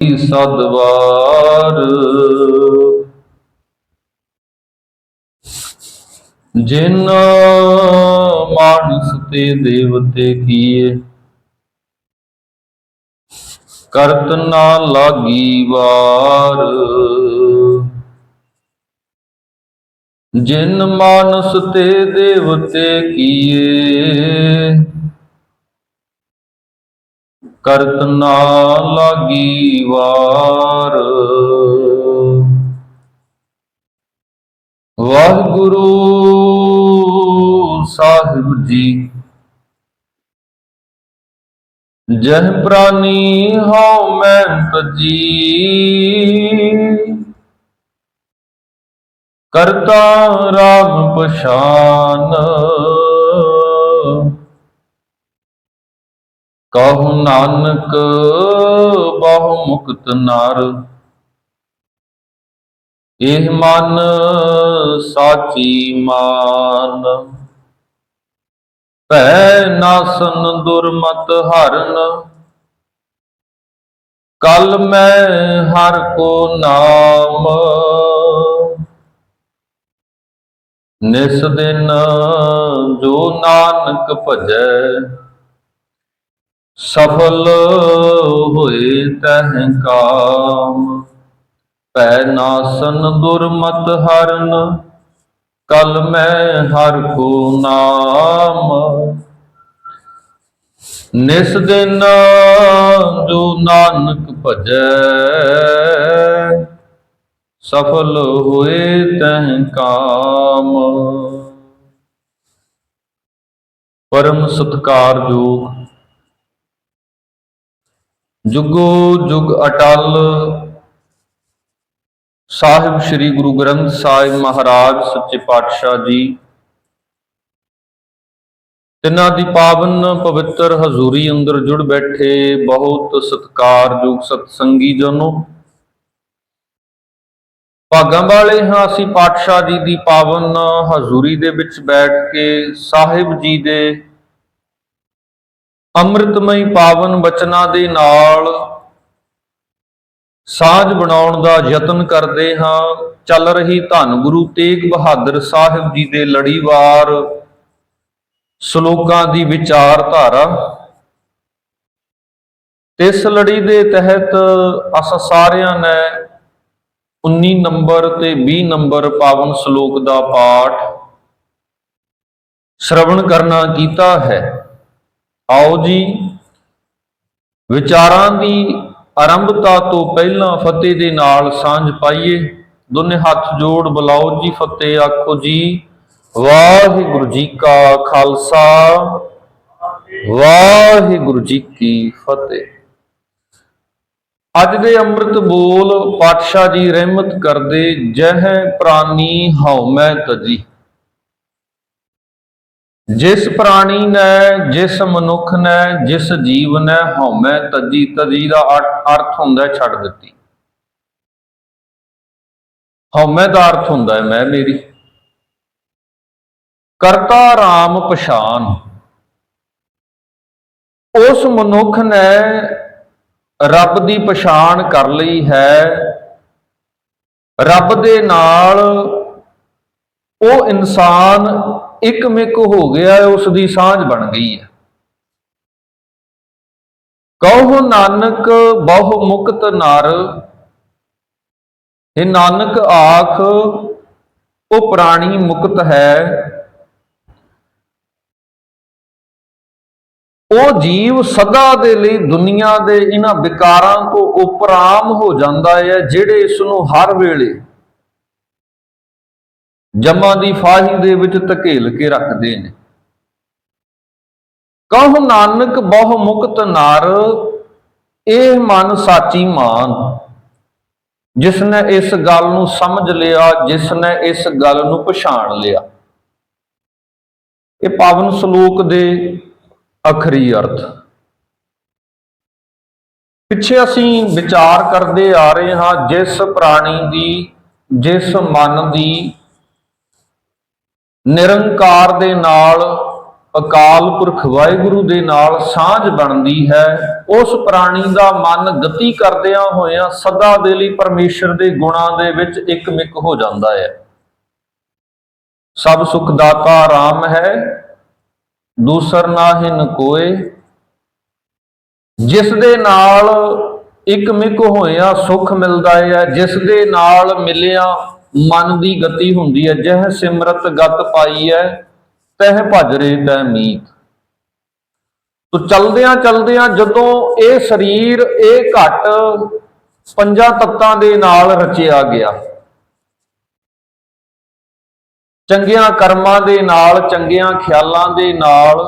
ਸਦਵਾਰ? ਜਿਨ ਮਾਨਸ ਤੇ ਦੇਵਤੇ ਕੀਏ, ਕਰਤ ਨਾ ਲਾਗੀ ਵਾਰ। ਜਿਨ ਮਾਨਸ ਤੇ ਦੇਵਤੇ ਕੀਏ ਕਰਤ ਨਾ ਲਾਗੀ ਵਾਰ। ਵਾਹਿਗੁਰੂ ਸਾਹਿਬ ਜੀ, ਜਨ ਪ੍ਰਾਨੀ ਹਉ ਮੈਂ ਤਜੀ। ਕਰਤਾ ਰਾਮ ਪਛਾਨ। ਕਹੂ ਨਾਨਕ ਬਹੁ ਮੁਕਤ ਨਰ। ਇਹ ਮਨ ਸਾਚੀ ਮਾਨ। ਭੈ ਨਾਸਨ ਦੁਰਮਤ ਹਰਨ। ਕਲ ਮੈਂ ਹਰ ਕੋ ਨਾਮ। ਨਿਸ ਦਿਨ ਜੋ ਨਾਨਕ ਭਜੈ ਸਫਲ ਹੋਏ ਤਹ ਕਾਮ। ਪੈ ਨਾਸਨ ਦੁਰਮਤ ਹਰਨ, ਕਲ ਮੈਂ ਹਰ ਕੋ ਨਾਮ। ਨਿਸ ਦਿਨ ਜੋ ਨਾਨਕ ਭਜੈ, ਸਫਲ ਹੋਏ ਤਹਿ ਕਾਮ। ਪਰਮ ਸਤਕਾਰਯੋਗ ਜੁਗੋ ਜੁਗ ਅਟਲ। ਸਾਹਿਬ ਸ੍ਰੀ ਗੁਰੂ ਗ੍ਰੰਥ ਸਾਹਿਬ ਮਹਾਰਾਜ, ਸੱਚੇ ਪਾਤਸ਼ਾਹ ਜੀ। ਤਿਨਾਂ ਦੀ ਪਾਵਨ ਪਵਿੱਤਰ ਹਜ਼ੂਰੀ ਅੰਦਰ ਜੁੜ ਬੈਠੇ ਬਹੁਤ ਸਤਿਕਾਰਯੋਗ ਸਤਸੰਗੀ ਜਨੋ। ਭਾਗਾਂ ਵਾਲੇ ਹਾਂ ਅਸੀਂ ਪਾਤਸ਼ਾਹ ਜੀ ਦੀ ਪਾਵਨ ਹਜ਼ੂਰੀ ਦੇ ਵਿੱਚ ਬੈਠ ਕੇ ਸਾਹਿਬ ਜੀ ਦੇ ਅੰਮ੍ਰਿਤਮਈ ਪਾਵਨ ਬਚਨਾਂ ਦੇ ਨਾਲ ਸਾਂਝ ਬਣਾਉਣ ਦਾ ਯਤਨ ਕਰਦੇ ਹਾਂ। ਚੱਲ ਰਹੀ ਧੰਨ ਗੁਰੂ ਤੇਗ ਬਹਾਦਰ ਸਾਹਿਬ ਜੀ ਦੇ ਲੜੀਵਾਰ ਸ਼ਲੋਕਾਂ ਦੀ ਵਿਚਾਰਧਾਰਾ। ਇਸ ਲੜੀ ਦੇ ਤਹਿਤ ਅਸਾਂ ਸਾਰਿਆਂ ਨੇ 19 ਨੰਬਰ ਤੇ 20 ਨੰਬਰ ਪਾਵਨ ਸ਼ਲੋਕ ਦਾ ਪਾਠ ਸ਼ਰਵਣ ਕਰਨਾ ਕੀਤਾ ਹੈ। ਆਓ ਜੀ, ਵਿਚਾਰਾਂ ਦੀ ਆਰੰਭਤਾ ਤੋਂ ਪਹਿਲਾਂ ਫਤਿਹ ਦੇ ਨਾਲ ਸਾਂਝ ਪਾਈਏ। ਦੋਨੇ ਹੱਥ ਜੋੜ ਬੁਲਾਓ ਜੀ, ਫਤਿਹ ਆਖੋ ਜੀ। ਵਾਹਿਗੁਰੂ ਜੀ ਕਾ ਖਾਲਸਾ, ਵਾਹਿਗੁਰੂ ਜੀ ਕੀ ਫਤਿਹ। ਅੱਜ ਦੇ ਅੰਮ੍ਰਿਤ ਬੋਲ ਪਾਤਸ਼ਾਹ ਜੀ ਰਹਿਮਤ ਕਰਦੇ, ਜਹ ਪ੍ਰਾਨੀ ਹਉ ਮੈਂ ਤਜੀ। ਜਿਸ ਪ੍ਰਾਣੀ ਨੇ, ਜਿਸ ਮਨੁੱਖ ਨੇ, ਜਿਸ ਜੀਵ ਨੇ, ਹਉਮੈ ਤਜੀ ਤਜੀ ਦਾ ਅਰ- ਅਰਥ ਹੁੰਦਾ ਛੱਡ ਦਿੱਤੀ। ਹਉਮੈ ਦਾ ਅਰਥ ਹੁੰਦਾ ਹੈ ਮੈਂ ਮੇਰੀ। ਕਰਤਾ ਰਾਮ ਪਛਾਨ। ਉਸ ਮਨੁੱਖ ਨੇ ਰੱਬ ਦੀ ਪਛਾਣ ਕਰ ਲਈ ਹੈ। ਰੱਬ ਦੇ ਨਾਲ ਉਹ ਇਨਸਾਨ ਇੱਕ ਇੱਕਮਿਕ ਹੋ ਗਿਆ ਹੈ ਉਸ ਦੀ ਸਾਂਝ ਬਣ ਗਈ ਹੈ। ਕਹੋ ਨਾਨਕ, ਬਹੁ ਮੁਕਤ ਨਰ ਇਹ ਨਾਨਕ ਆਖ, ਉਹ ਪ੍ਰਾਣੀ ਮੁਕਤ ਹੈ। ਉਹ ਜੀਵ ਸਦਾ ਦੇ ਲਈ ਦੁਨੀਆ ਦੇ ਇਹਨਾਂ ਵਿਕਾਰਾਂ ਤੋਂ ਉਪਰਾਮ ਹੋ ਜਾਂਦਾ ਹੈ, ਜਿਹੜੇ ਇਸ ਨੂੰ ਹਰ ਵੇਲੇ ਜਮਾਂ ਦੀ ਫਾਹੀ ਦੇ ਵਿੱਚ ਧਕੇਲ ਕੇ ਰੱਖਦੇ ਨੇ। ਕਹੋ ਨਾਨਕ ਬਹੁ ਮੁਕਤ ਨਰ, ਇਹ ਮਨ ਸਾਚੀ ਮਾਨ। ਜਿਸ ਨੇ ਇਸ ਗੱਲ ਨੂੰ ਸਮਝ ਲਿਆ ਜਿਸ ਨੇ ਇਸ ਗੱਲ ਨੂੰ ਪਛਾਣ ਲਿਆ। ਇਹ ਪਾਵਨ ਸ਼ਲੋਕ ਦੇ ਅਖਰੀ ਅਰਥ। ਪਿੱਛੇ ਅਸੀਂ ਵਿਚਾਰ ਕਰਦੇ ਆ ਰਹੇ ਹਾਂ, ਜਿਸ ਪ੍ਰਾਣੀ ਦੀ, ਜਿਸ ਮਨ ਦੀ ਨਿਰੰਕਾਰ ਦੇ ਨਾਲ, ਅਕਾਲ ਪੁਰਖ ਵਾਹਿਗੁਰੂ ਦੇ ਨਾਲ ਸਾਂਝ ਬਣਦੀ ਹੈ। ਉਸ ਪ੍ਰਾਣੀ ਦਾ ਮਨ ਗਤੀ ਕਰਦਿਆਂ ਹੋਇਆਂ ਸਦਾ ਦੇ ਲਈ ਪਰਮੇਸ਼ਰ ਦੇ ਗੁਣਾਂ ਦੇ ਵਿੱਚ ਇੱਕਮਿਕ ਹੋ ਜਾਂਦਾ ਹੈ। ਸਭ ਸੁਖ ਦਾਤਾ RAM ਹੈ, ਦੂਸਰ ਨਾਹਿਨ ਕੋਏ। ਜਿਸ ਦੇ ਨਾਲ ਇੱਕਮਿਕ ਹੋਇਆ ਸੁਖ ਮਿਲਦਾ ਹੈ, ਜਿਸ ਦੇ ਨਾਲ ਮਿਲਿਆ ਮਨ ਦੀ ਗਤੀ ਹੁੰਦੀ ਹੈ, ਜਹ ਸਿਮਰਤ ਗਤ ਪਾਈ ਹੈ, ਤਹ ਭਜਰੇ ਤੈ ਮੀਤ। ਤੋ ਚਲਦਿਆਂ ਚਲਦਿਆਂ ਜਦੋਂ ਇਹ ਸਰੀਰ, ਇਹ ਘਟ ਪੰਜਾਂ ਤੱਤਾਂ ਦੇ ਨਾਲ ਰਚਿਆ ਗਿਆ, ਚੰਗਿਆਂ ਕਰਮਾਂ ਦੇ ਨਾਲ, ਚੰਗਿਆਂ ਖਿਆਲਾਂ ਦੇ ਨਾਲ,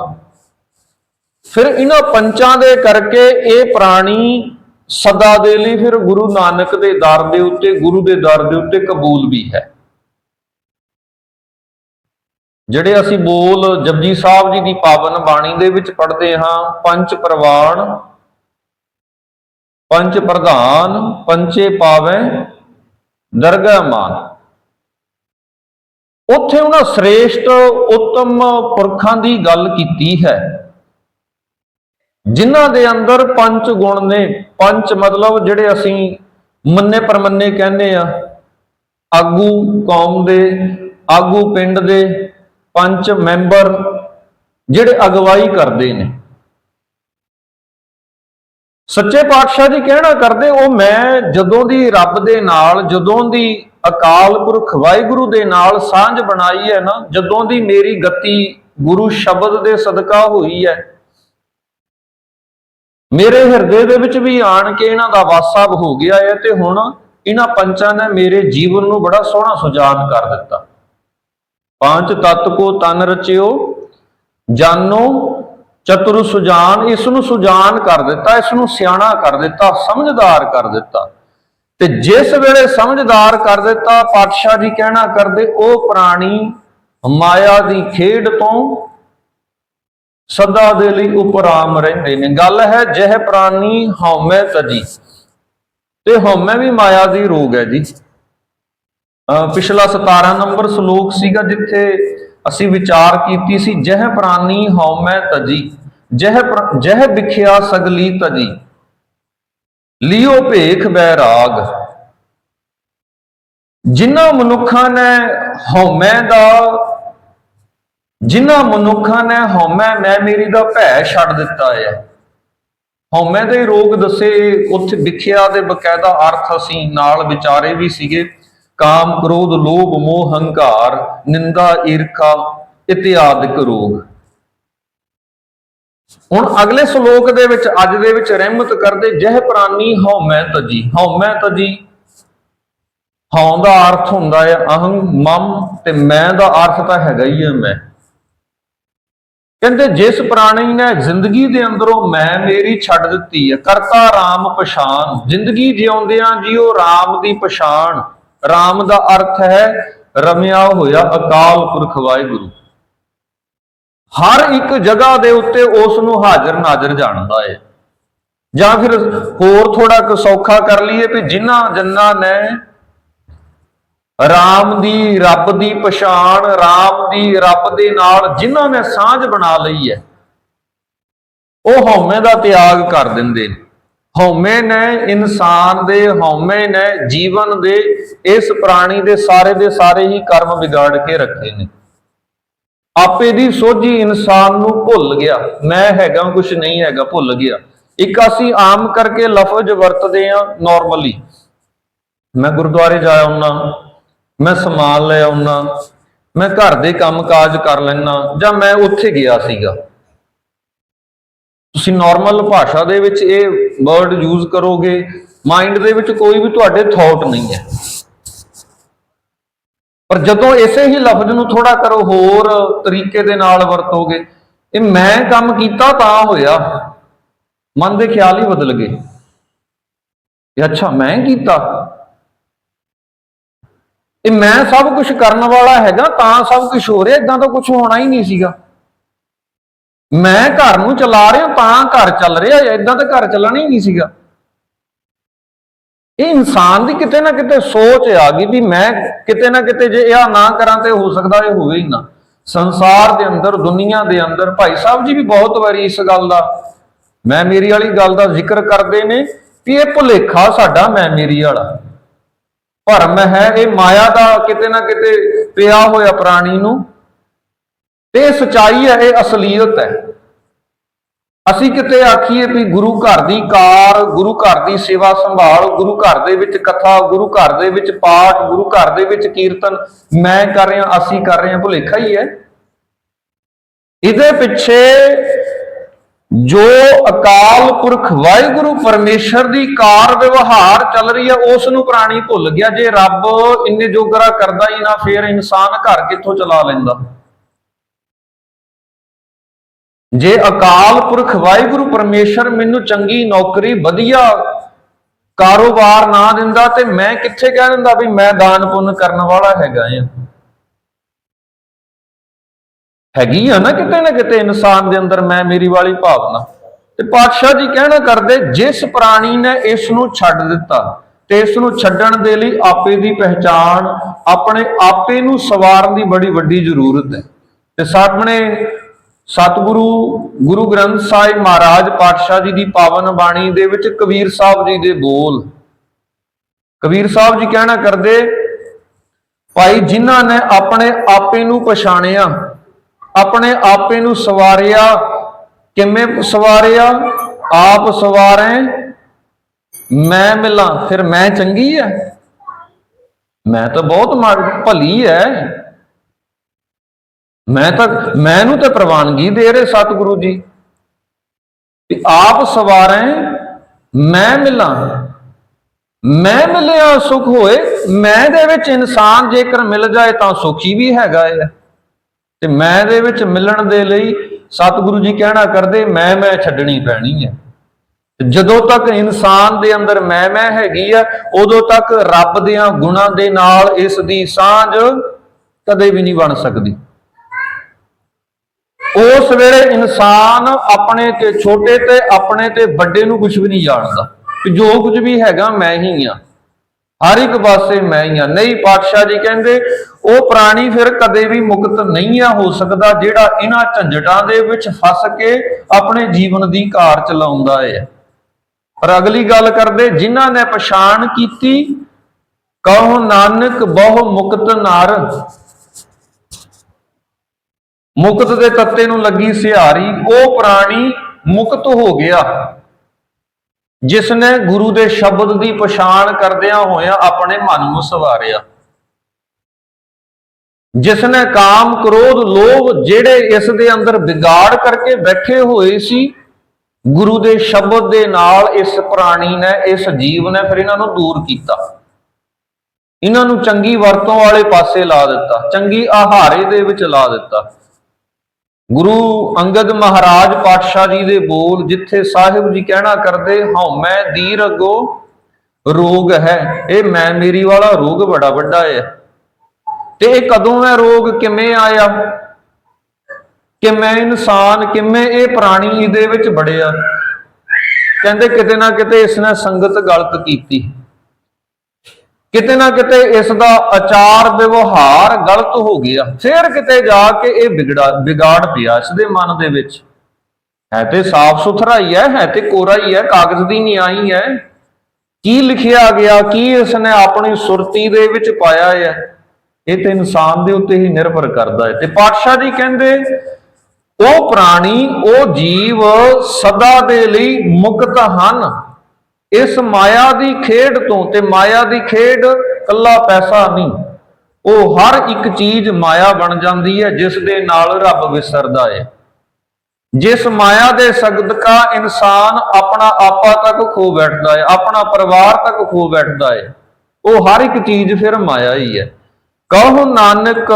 ਫਿਰ ਇਹਨਾਂ ਪੰਚਾਂ ਦੇ ਕਰਕੇ ਇਹ ਪ੍ਰਾਣੀ ਸਦਾ ਦੇ ਲਈ ਫਿਰ ਗੁਰੂ ਨਾਨਕ ਦੇ ਦਰ ਦੇ ਉੱਤੇ, ਗੁਰੂ ਦੇ ਦਰ ਦੇ ਉੱਤੇ ਕਬੂਲ ਵੀ ਹੈ। ਜਿਹੜੇ ਅਸੀਂ ਬੋਲ ਜਪਜੀ ਸਾਹਿਬ ਜੀ ਦੀ ਪਾਵਨ ਬਾਣੀ ਦੇ ਵਿੱਚ ਪੜ੍ਹਦੇ ਹਾਂ, ਪੰਜ ਪ੍ਰਵਾਨ ਪੰਜ ਪ੍ਰਧਾਨ ਪੰਚੇ ਪਾਵੇਂ, ਦਰਗਾਹ ਮਾਨ। ਉੱਥੇ ਉਹਨਾਂ ਸ੍ਰੇਸ਼ਟ ਉੱਤਮ ਪੁਰਖਾਂ ਦੀ ਗੱਲ ਕੀਤੀ ਹੈ। ਜਿਨ੍ਹਾਂ ਦੇ ਅੰਦਰ ਪੰਜ ਗੁਣ ਨੇ, ਪੰਜ ਮਤਲਬ ਜਿਹੜੇ ਅਸੀਂ ਮੰਨੇ ਪਰਮੰਨੇ ਕਹਿੰਦੇ ਆ। ਆਗੂ ਕੌਮ ਦੇ, ਆਗੂ ਪਿੰਡ ਦੇ, ਪੰਜ ਮੈਂਬਰ ਜਿਹੜੇ ਅਗਵਾਈ ਕਰਦੇ ਨੇ। ਸੱਚੇ ਪਾਤਸ਼ਾਹ ਜੀ ਕਹਿਣਾ ਕਰਦੇ, ਉਹ ਮੈਂ ਜਦੋਂ ਦੀ ਰੱਬ ਦੇ ਨਾਲ, ਜਦੋਂ ਦੀ ਅਕਾਲ ਪੁਰਖ ਵਾਹਿਗੁਰੂ ਦੇ ਨਾਲ ਸਾਂਝ ਬਣਾਈ ਹੈ ਨਾ, ਜਦੋਂ ਦੀ ਮੇਰੀ ਗਤੀ ਗੁਰੂ ਸ਼ਬਦ ਦੇ ਸਦਕਾ ਹੋਈ ਹੈ ਮੇਰੇ ਹਿਰਦੇ ਦੇ ਵਿੱਚ ਵੀ ਆਣ ਕੇ ਇਹਨਾਂ ਦਾ ਵਾਸਾ ਹੋ ਗਿਆ ਹੈ ਤੇ ਹੁਣ ਇਹਨਾਂ ਪੰਚਾਂ ਨੇ ਮੇਰੇ ਜੀਵਨ ਨੂੰ ਬੜਾ ਸੋਹਣਾ ਸੁਜਾਨ ਕਰ ਦਿੱਤਾ। ਪੰਜ ਤਤ ਕੋ ਤਨ ਰਚਿਓ, ਜਾਨੋ ਚਤੁਰ ਸੁਜਾਨ ਇਸ ਨੂੰ ਸੁਜਾਨ ਕਰ ਦਿੱਤਾ ਇਸ ਨੂੰ ਸਿਆਣਾ ਕਰ ਦਿੱਤਾ, ਸਮਝਦਾਰ ਕਰ ਦਿੱਤਾ। ਤੇ ਜਿਸ ਵੇਲੇ ਸਮਝਦਾਰ ਕਰ ਦਿੱਤਾ, ਪਾਤਸ਼ਾਹ ਜੀ ਕਹਿਣਾ ਕਰਦੇ, ਉਹ ਪ੍ਰਾਣੀ ਮਾਇਆ ਦੀ ਖੇਡ ਤੋਂ ਸਦਾ ਦੇ ਲਈ ਉਪਰਾਮ ਰਹਿੰਦੇ ਨੇ। ਗੱਲ ਹੈ, ਜਹ ਪ੍ਰਾਨੀ ਹਉਮੈ ਤਜੀ ਤੇ ਹਉਮੈ ਵੀ ਮਾਇਆ ਦੀ ਰੋਗ ਹੈ ਜੀ। ਪਿਛਲਾ 17 ਨੰਬਰ ਸ਼ਲੋਕ ਸੀਗਾ, ਜਿੱਥੇ ਅਸੀਂ ਵਿਚਾਰ ਕੀਤੀ ਸੀ, ਜਹ ਪ੍ਰਾਨੀ ਹਉਮੈ ਤਜੀ ਜਹ ਪ੍ਰ- ਜਹ ਵਿਖਿਆ ਸਗਲੀ ਤਜੀ ਲਿਓ ਭੇਖ ਬੈਰਾਗ ਜਿਨ੍ਹਾਂ ਮਨੁੱਖਾਂ ਨੇ ਹਉਮੈ ਦਾ ਜਿਨ੍ਹਾਂ ਮਨੁੱਖਾਂ ਨੇ ਹਉਮੈ ਮੈਂ ਮੇਰੀ ਦਾ ਭੈ ਛੱਡ ਦਿੱਤਾ ਹੈ। ਹਉਮੈ ਦੇ ਰੋਗ ਦੱਸੇ ਉੱਥੇ ਵਿਖਿਆ ਦੇ ਬਕਾਇਦਾ ਅਰਥ ਅਸੀਂ ਨਾਲ ਵਿਚਾਰੇ ਵੀ ਸੀਗੇ। ਕਾਮ, ਕ੍ਰੋਧ, ਲੋਭ, ਮੋਹ, ਹੰਕਾਰ, ਨਿੰਦਾ, ਈਰਖਾ, ਇਤਿਆਦਿਕ ਰੋਗ। ਹੁਣ ਅਗਲੇ ਸ਼ਲੋਕ ਦੇ ਵਿੱਚ, ਅੱਜ ਦੇ ਵਿੱਚ ਰਹਿਮਤ ਕਰਦੇ ਜਹ ਪ੍ਰਾਨੀ ਹਉਮੈ ਤਜੀ। ਹਉਮੈ ਤਜੀ, ਹਉ ਦਾ ਅਰਥ ਹੁੰਦਾ ਹੈ ਅਹੰ, ਮਮ ਤੇ ਮੈਂ ਦਾ ਅਰਥ ਤਾਂ ਹੈਗਾ ਹੀ ਹੈ ਮੈਂ। ਕਹਿੰਦੇ ਜਿਸ ਪ੍ਰਾਣੀ ਨੇ ਜ਼ਿੰਦਗੀ ਦੇ ਅੰਦਰੋਂ ਮੈਂ ਮੇਰੀ ਛੱਡ ਦਿੱਤੀ ਹੈ, ਕਰਤਾ RAM ਪਛਾਨ ਜ਼ਿੰਦਗੀ ਜਿਉਂਦਿਆਂ ਜੀਓ RAM ਦੀ ਪਛਾਨ RAM ਦਾ ਅਰਥ ਹੈ ਰਮਿਆ ਹੋਇਆ ਅਕਾਲ ਪੁਰਖ ਵਾਹਿਗੁਰੂ। ਹਰ ਇੱਕ ਜਗ੍ਹਾ ਦੇ ਉੱਤੇ ਉਸ ਨੂੰ ਹਾਜ਼ਰ ਨਾਜ਼ਰ ਜਾਣਦਾ ਹੈ ਜਾਂ ਫਿਰ ਹੋਰ ਥੋੜਾ ਕੁ ਸੌਖਾ ਕਰ ਲਈਏ ਵੀ ਜਿਨ੍ਹਾਂ ਜੰਨਾਂ ਨੇ ਰਾਮ ਦੀ ਰੱਬ ਦੀ ਪਛਾਣ, ਰਾਮ ਦੀ ਰੱਬ ਦੇ ਨਾਲ ਜਿਨ੍ਹਾਂ ਨੇ ਸਾਂਝ ਬਣਾ ਲਈ ਹੈ, ਉਹ ਹਉਮੈ ਦਾ ਤਿਆਗ ਕਰ ਦਿੰਦੇ ਨੇ। ਹਉਮੈ ਨੇ ਇਨਸਾਨ ਦੇ, ਹਉਮੈ ਨੇ ਜੀਵਨ ਦੇ, ਇਸ ਪ੍ਰਾਣੀ ਦੇ ਸਾਰੇ ਦੇ ਸਾਰੇ ਹੀ ਕਰਮ ਵਿਗਾੜ ਕੇ ਰੱਖੇ ਨੇ। ਆਪੇ ਦੀ ਸੋਝੀ ਇਨਸਾਨ ਨੂੰ ਭੁੱਲ ਗਿਆ। ਮੈਂ ਹੈਗਾ ਕੁਝ ਨਹੀਂ ਹੈਗਾ, ਭੁੱਲ ਗਿਆ। ਇੱਕ ਅਸੀਂ ਆਮ ਕਰਕੇ ਲਫ਼ਜ਼ ਵਰਤਦੇ ਆ ਨਾਰਮਲੀ ਮੈਂ ਗੁਰਦੁਆਰੇ ਜਾਇਆ ਆਉਣਾ ਮੈਂ ਸਮਾਨ ਲੈ ਆਉਣਾ ਮੈਂ ਘਰ ਦੇ ਕੰਮਕਾਜ ਕਰ ਲੈਣਾ ਜਾਂ ਮੈਂ ਉੱਥੇ ਗਿਆ ਸੀਗਾ। ਤੁਸੀਂ ਨਾਰਮਲ ਭਾਸ਼ਾ ਦੇ ਵਿੱਚ ਇਹ ਵਰਡ ਯੂਜ਼ ਕਰੋਗੇ ਮਾਈਂਡ ਦੇ ਵਿੱਚ ਕੋਈ ਵੀ ਤੁਹਾਡੇ ਥਾਟ ਨਹੀਂ ਹੈ। ਪਰ ਜਦੋਂ ਇਸੇ ਹੀ ਲਫ਼ਜ਼ ਨੂੰ ਥੋੜਾ ਕਰੋ, ਹੋਰ ਤਰੀਕੇ ਦੇ ਨਾਲ ਵਰਤੋਗੇ, ਇਹ ਮੈਂ ਕੰਮ ਕੀਤਾ ਤਾਂ ਹੋਇਆ। ਮਨ ਦੇ ਖਿਆਲ ਹੀ ਬਦਲ ਗਏ। ਇਹ ਅੱਛਾ, ਮੈਂ ਕੀਤਾ। ਇਹ ਮੈਂ ਸਭ ਕੁਝ ਕਰਨ ਵਾਲਾ ਹੈਗਾ, ਤਾਂ ਸਭ ਕੁਝ ਹੋ ਰਿਹਾ ਇਦਾਂ ਤਾਂ ਕੁਝ ਹੋਣਾ ਹੀ ਨਹੀਂ ਸੀਗਾ। ਮੈਂ ਘਰ ਨੂੰ ਚਲਾ ਰਿਹਾ, ਤਾਂ ਘਰ ਚੱਲ ਰਿਹਾ ਇਦਾਂ ਤਾਂ ਘਰ ਚੱਲਣਾ ਹੀ ਨਹੀਂ ਸੀਗਾ। ਇਹ ਇਨਸਾਨ ਦੀ ਕਿਤੇ ਨਾ ਕਿਤੇ ਸੋਚ ਆ ਗਈ ਵੀ ਮੈਂ ਕਿਤੇ ਨਾ ਕਿਤੇ ਜੇ ਇਹ ਨਾ ਕਰਾਂ ਤੇ ਹੋ ਸਕਦਾ ਇਹ ਹੋਵੇ ਹੀ ਨਾ। ਸੰਸਾਰ ਦੇ ਅੰਦਰ, ਦੁਨੀਆ ਦੇ ਅੰਦਰ, ਭਾਈ ਸਾਹਿਬ ਜੀ ਵੀ ਬਹੁਤ ਵਾਰੀ ਇਸ ਗੱਲ ਦਾ, ਮੈਂ ਮੇਰੀ ਵਾਲੀ ਗੱਲ ਦਾ ਜ਼ਿਕਰ ਕਰਦੇ ਨੇ ਵੀ ਇਹ ਭੁਲੇਖਾ ਸਾਡਾ, ਮੈਂ ਮੇਰੀ ਵਾਲਾ। ਭਰਮ ਹੈ, ਇਹ ਮਾਇਆ ਦਾ ਕਿਤੇ ਨਾ ਕਿਤੇ ਪਿਆ ਹੋਇਆ ਪ੍ਰਾਣੀ ਨੂੰ। ਤੇ ਸਚਾਈ ਹੈ, ਇਹ ਅਸਲੀਅਤ ਹੈ। ਅਸੀਂ ਕਿਤੇ ਆਖੀਏ ਵੀ ਗੁਰੂ ਘਰ ਦੀ ਕਾਰ, ਗੁਰੂ ਘਰ ਦੀ ਸੇਵਾ ਸੰਭਾਲ, ਗੁਰੂ ਘਰ ਦੇ ਵਿੱਚ ਕਥਾ, ਗੁਰੂ ਘਰ ਦੇ ਵਿੱਚ ਪਾਠ, ਗੁਰੂ ਘਰ ਦੇ ਵਿੱਚ ਕੀਰਤਨ ਮੈਂ ਕਰ ਰਿਹਾ, ਅਸੀਂ ਕਰ ਰਹੇ ਹਾਂ, ਭੁਲੇਖਾ ਹੀ ਹੈ। ਇਹਦੇ ਪਿੱਛੇ ਜੋ ਅਕਾਲ ਪੁਰਖ ਵਾਹਿਗੁਰੂ ਪਰਮੇਸ਼ਰ ਦੀ ਕਾਰ ਵਿਵਹਾਰ ਚੱਲ ਰਹੀ ਹੈ, ਉਸ ਨੂੰ ਪ੍ਰਾਣੀ ਭੁੱਲ ਗਿਆ। ਜੇ ਰੱਬ ਇੰਨੇ ਜੋਗਰਾ ਕਰਦਾ ਹੀ ਨਾ, ਫੇਰ ਇਨਸਾਨ ਘਰ ਕਿੱਥੋਂ ਚਲਾ ਲੈਂਦਾ? ਜੇ ਅਕਾਲ ਪੁਰਖ ਵਾਹਿਗੁਰੂ ਪਰਮੇਸ਼ਰ ਮੈਨੂੰ ਚੰਗੀ ਨੌਕਰੀ, ਵਧੀਆ ਕਾਰੋਬਾਰ ਨਾ ਦਿੰਦਾ, ਤੇ ਮੈਂ ਕਿੱਥੇ ਕਹਿ ਦਿੰਦਾ ਵੀ ਮੈਂ ਦਾਨ ਪੁੰਨ ਕਰਨ ਵਾਲਾ ਹੈਗਾ ਆ? ਹੈਗੀ ਆ ਨਾ ਕਿਤੇ ਨਾ ਕਿਤੇ ਇਨਸਾਨ ਦੇ ਅੰਦਰ ਮੈਂ ਮੇਰੀ ਵਾਲੀ ਭਾਵਨਾ। ਤੇ ਪਾਤਸ਼ਾਹ ਜੀ ਕਹਿਣਾ ਕਰਦੇ, ਜਿਸ ਪ੍ਰਾਣੀ ਨੇ ਇਸ ਨੂੰ ਛੱਡ ਦਿੱਤਾ ਤੇ ਇਸ ਨੂੰ ਛੱਡਣ ਦੇ ਲਈ ਆਪੇ ਦੀ ਪਹਿਚਾਣ, ਆਪਣੇ ਆਪੇ ਨੂੰ ਸਵਾਰਨ ਦੀ ਬੜੀ ਵੱਡੀ ਜ਼ਰੂਰਤ ਹੈ। ਤੇ ਸਾਹਮਣੇ ਸਤਿਗੁਰੂ, ਗੁਰੂ ਗ੍ਰੰਥ ਸਾਹਿਬ ਮਹਾਰਾਜ ਪਾਤਸ਼ਾਹ ਜੀ ਦੀ ਪਾਵਨ ਬਾਣੀ ਦੇ ਵਿੱਚ ਕਬੀਰ ਸਾਹਿਬ ਜੀ ਦੇ ਬੋਲ। ਕਬੀਰ ਸਾਹਿਬ ਜੀ ਕਹਿਣਾ ਕਰਦੇ, ਭਾਈ ਜਿਨ੍ਹਾਂ ਨੇ ਆਪਣੇ ਆਪੇ ਨੂੰ ਪਛਾਣਿਆ ਆਪਣੇ ਆਪੇ ਨੂੰ ਸਵਾਰਿਆ, ਕਿਵੇਂ ਸਵਾਰਿਆ? ਆਪ ਸਵਾਰੇ, ਮੈਂ ਮਿਲਾਂ, ਫਿਰ ਮੈਂ ਚੰਗੀ ਹੈ ਮੈਂ ਤਾਂ ਬਹੁਤ ਮਾੜੀ, ਭਲੀ ਹੈ ਮੈਂ ਤਾਂ, ਮੈਨੂੰ ਤੇ ਪ੍ਰਵਾਨਗੀ ਦੇ ਰਹੇ ਸਤਿਗੁਰੂ ਜੀ। ਕਿ ਆਪ ਸਵਾਰੇ, ਮੈਂ ਮਿਲਾਂ। ਮੈਂ ਮਿਲਿਆ ਸੁਖ ਹੋਏ, ਮੈਂ ਦੇ ਵਿੱਚ ਇਨਸਾਨ ਜੇਕਰ ਮਿਲ ਜਾਏ ਤਾਂ ਸੁਖੀ ਵੀ ਹੈਗਾ ਹੈ ਤੇ ਮੈਂ ਦੇ ਵਿੱਚ ਮਿਲਣ ਦੇ ਲਈ ਸਤਿਗੁਰੂ ਜੀ ਕਹਿਣਾ ਕਰਦੇ, ਮੈਂ ਮੈਂ ਛੱਡਣੀ ਪੈਣੀ ਹੈ। ਜਦੋਂ ਤੱਕ ਇਨਸਾਨ ਦੇ ਅੰਦਰ ਮੈਂ ਮੈਂ ਹੈਗੀ ਆ, ਉਦੋਂ ਤੱਕ ਰੱਬ ਦੇ ਗੁਣਾਂ ਦੇ ਨਾਲ ਇਸ ਦੀ ਸਾਂਝ ਕਦੇ ਵੀ ਨਹੀਂ ਬਣ ਸਕਦੀ। ਉਸ ਵੇਲੇ ਇਨਸਾਨ ਆਪਣੇ ਤੇ ਛੋਟੇ ਤੇ ਆਪਣੇ ਤੇ ਵੱਡੇ ਨੂੰ ਕੁਝ ਵੀ ਨਹੀਂ ਜਾਣਦਾ। ਕਿ ਜੋ ਕੁਝ ਵੀ ਹੈਗਾ ਮੈਂ ਹੀ ਆ। ਹਰ ਇੱਕ ਪਾਸੇ ਮੈਂ ਹੀ ਆ ਨਹੀਂ, ਪਾਤਸ਼ਾਹ ਜੀ ਕਹਿੰਦੇ, ਉਹ ਪ੍ਰਾਣੀ ਫਿਰ ਕਦੇ ਵੀ ਮੁਕਤ ਨਹੀਂ ਆ ਹੋ ਸਕਦਾ, ਜਿਹੜਾ ਇਹਨਾਂ ਝੰਜਟਾਂ ਦੇ ਵਿੱਚ ਫਸ ਕੇ ਆਪਣੇ ਜੀਵਨ ਦੀ ਕਾਰ ਚਲਾਉਂਦਾ ਹੈ ਪਰ ਅਗਲੀ ਗੱਲ ਕਰਦੇ, ਜਿਨ੍ਹਾਂ ਨੇ ਪਛਾਣ ਕੀਤੀ, ਕਹੋ ਨਾਨਕ ਬਹੁ ਮੁਕਤ ਨਾਰ। ਮੁਕਤ ਦੇ ਤੱਤੇ ਨੂੰ ਲੱਗੀ ਸਿਹਾਰੀ, ਉਹ ਪ੍ਰਾਣੀ ਮੁਕਤ ਹੋ ਗਿਆ। ਜਿਸ ਨੇ ਗੁਰੂ ਦੇ ਸ਼ਬਦ ਦੀ ਪਛਾਣ ਕਰਦਿਆਂ ਹੋਇਆਂ ਆਪਣੇ ਮਨ ਨੂੰ ਸਵਾਰਿਆ। ਜਿਸ ਨੇ ਕਾਮ ਕ੍ਰੋਧ ਲੋਭ ਜਿਹੜੇ ਇਸ ਦੇ ਅੰਦਰ ਵਿਗਾੜ ਕਰਕੇ ਬੈਠੇ ਹੋਏ ਸੀ, ਗੁਰੂ ਦੇ ਸ਼ਬਦ ਦੇ ਨਾਲ ਇਸ ਪ੍ਰਾਣੀ ਨੇ, ਇਸ ਜੀਵ ਨੇ ਫਿਰ ਇਹਨਾਂ ਨੂੰ ਦੂਰ ਕੀਤਾ। ਇਹਨਾਂ ਨੂੰ ਚੰਗੀ ਵਰਤੋਂ ਵਾਲੇ ਪਾਸੇ ਲਾ ਦਿੱਤਾ, ਚੰਗੀ ਆਹਾਰੇ ਦੇ ਵਿੱਚ ਲਾ ਦਿੱਤਾ। ਗੁਰੂ ਅੰਗਦ ਮਹਾਰਾਜ ਪਾਤਸ਼ਾਹ ਜੀ ਦੇ ਬੋਲ, ਜਿੱਥੇ ਸਾਹਿਬ ਜੀ ਕਹਿਣਾ ਕਰਦੇ ਹਉਮੈ ਦੀਰ ਅਗੋ ਰੋਗ ਹੈ। ਇਹ ਮੈਂ ਮੇਰੀ ਵਾਲਾ ਰੋਗ ਬੜਾ ਵੱਡਾ ਹੈ ਤੇ ਇਹ ਕਦੋਂ ਹੈ ਰੋਗ ਕਿਵੇਂ ਆਇਆ? ਕਿ ਮੈਂ ਇਨਸਾਨ ਕਿਵੇਂ ਇਹ ਪ੍ਰਾਣੀ ਇਹਦੇ ਵਿੱਚ ਵੜਿਆ? ਕਹਿੰਦੇ ਕਿਤੇ ਨਾ ਕਿਤੇ ਇਸ ਨੇ ਸੰਗਤ ਗਲਤ ਕੀਤੀ। ਕਿਤੇ ਨਾ ਕਿਤੇ ਇਸ ਦਾ ਆਚਾਰ ਵਿਵਹਾਰ ਗਲਤ ਹੋ ਗਿਆ। ਫਿਰ ਕਿਤੇ ਜਾ ਕੇ ਇਹ ਵਿਗੜਾ ਵਿਗਾੜ ਪਿਆ ਇਸ ਦੇ ਮਨ ਦੇ ਵਿੱਚ। ਹੈ ਤੇ ਸਾਫ਼ ਸੁਥਰਾ ਹੀ, ਹੈ ਹੈ ਤੇ ਕੋਰਾ ਹੀ ਹੈ ਕਾਗਜ਼ ਦੀ ਨਿਆਈ ਹੈ। ਕੀ ਲਿਖਿਆ ਗਿਆ, ਕੀ ਇਸ ਨੇ ਆਪਣੀ ਸੁਰਤੀ ਦੇ ਵਿੱਚ ਪਾਇਆ ਹੈ? ਇਹ ਤੇ ਇਨਸਾਨ ਦੇ ਉੱਤੇ ਹੀ ਨਿਰਭਰ ਕਰਦਾ ਹੈ। ਤੇ ਪਾਤਸ਼ਾਹ ਜੀ ਕਹਿੰਦੇ, ਉਹ ਪ੍ਰਾਣੀ, ਉਹ ਜੀਵ ਸਦਾ ਦੇ ਲਈ ਮੁਕਤ ਹਨ। ਇਸ ਮਾਇਆ ਦੀ ਖੇਡ ਤੋਂ ਤੇ ਮਾਇਆ ਦੀ ਖੇਡ ਕੱਲਾ ਪੈਸਾ ਨਹੀਂ। ਉਹ ਹਰ ਇੱਕ ਚੀਜ਼ ਮਾਇਆ ਬਣ ਜਾਂਦੀ ਹੈ, ਜਿਸ ਦੇ ਨਾਲ ਰੱਬ ਵਿਸਰਦਾ ਹੈ ਜਿਸ ਮਾਇਆ ਦੇ ਸਗਦਕਾ ਇਨਸਾਨ ਆਪਣਾ ਆਪਾ ਤੱਕ ਖੋ ਬੈਠਦਾ ਹੈ ਆਪਣਾ ਪਰਿਵਾਰ ਤੱਕ ਖੋ ਬੈਠਦਾ ਹੈ ਉਹ ਹਰ ਇੱਕ ਚੀਜ਼ ਫਿਰ ਮਾਇਆ ਹੀ ਹੈ। ਕਹੋ ਨਾਨਕ